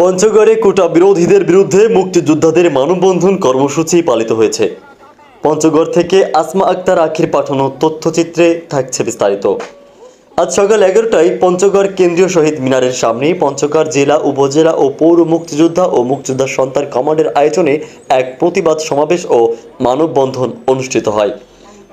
পঞ্চগড়ে কোটা বিরোধীদের বিরুদ্ধে মুক্তিযোদ্ধাদের মানববন্ধন কর্মসূচি পালিত হয়েছে। পঞ্চগড় থেকে আসমা আক্তার আখির পাঠানো তথ্যচিত্রে থাকছে বিস্তারিত। আজ সকাল এগারোটায় পঞ্চগড় কেন্দ্রীয় শহীদ মিনারের সামনে পঞ্চগড় জেলা, উপজেলা ও পৌর মুক্তিযোদ্ধা ও মুক্তিযোদ্ধা সন্তান কমান্ডের আয়োজনে এক প্রতিবাদ সমাবেশ ও মানববন্ধন অনুষ্ঠিত হয়।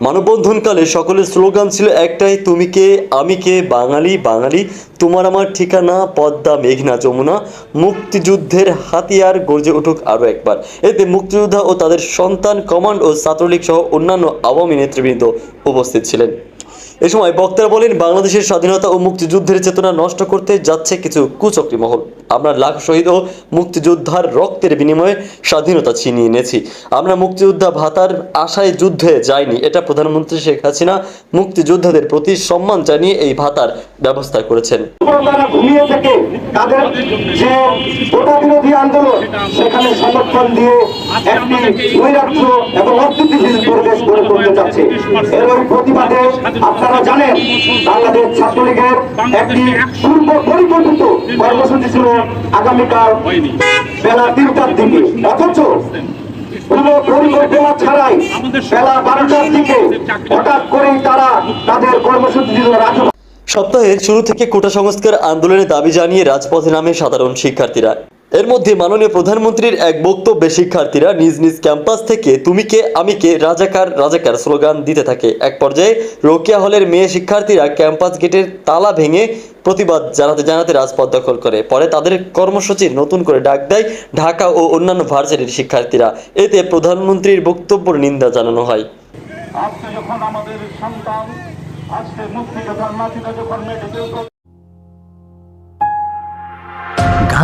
মানববন্ধনকালে সকলের স্লোগান ছিল একটাই, তুমি কে, আমি কে, বাঙালি বাঙালি, তোমার আমার ঠিকানা, পদ্মা, মেঘনা, যমুনা। মুক্তিযুদ্ধের হাতিয়ার গর্জে উঠুক আরও একবার। এতে মুক্তিযোদ্ধা ও তাদের সন্তান, কমান্ড ও ছাত্রলীগ সহ অন্যান্য আওয়ামী নেতৃবৃন্দ উপস্থিত ছিলেন। এ সময় বক্তারা বলেন, বাংলাদেশের স্বাধীনতা ও মুক্তিযুদ্ধের চেতনা নষ্ট করতে যাচ্ছে কিছু কুচক্রী মহল আমরা লাখ শহীদ ও মুক্তিযোদ্ধার রক্তের বিনিময়ে স্বাধীনতা ছিনিয়ে এনেছি। আমরা মুক্তিযোদ্ধা ভাতার আশায় যুদ্ধে যাইনি। এটা প্রধানমন্ত্রী শেখ হাসিনা মুক্তিযোদ্ধাদের প্রতি সম্মান জানিয়ে এই ভাতার ব্যবস্থা করেছেন। জানেন বাংলাদেশ ছাত্রলীগের একটি পূর্ব পরিকল্পিত কর্মসূচি ছিল আগামীকাল বেলা তিনটার দিকে। অথচ কোনো পরিকল্পনা ছাড়াই বেলা বারোটার দিকে হঠাৎ করেই তারা তাদের কর্মসূচি দিল রাজু সপ্তাহের শুরু থেকে কোটা সংস্কার আন্দোলনের দাবি জানিয়ে রাজপথে নামে সাধারণ শিক্ষার্থীরা। এর মধ্যে মাননীয় প্রধানমন্ত্রীর এক বক্তব্যে শিক্ষার্থীরা নিজ নিজ ক্যাম্পাস থেকে তুমি কে, আমি কে রাজাকার রাজাকার স্লোগান দিতে থাকে। এক পর্যায়ে রোকেয়া হলের মেয়ে শিক্ষার্থীরা ক্যাম্পাস গেটের তালা ভেঙে প্রতিবাদ জানাতে জানাতে রাজপথ দখল করে। পরে তাদের কর্মসূচির নতুন করে ডাক দেয় ঢাকা ও অন্যান্য ভার্সিটির শিক্ষার্থীরা। এতে প্রধানমন্ত্রীর বক্তব্যের নিন্দা জানানো হয়। আজকে যখন আমাদের সন্তান, আজকে মুক্তিযোদ্ধার নাতিরা যখন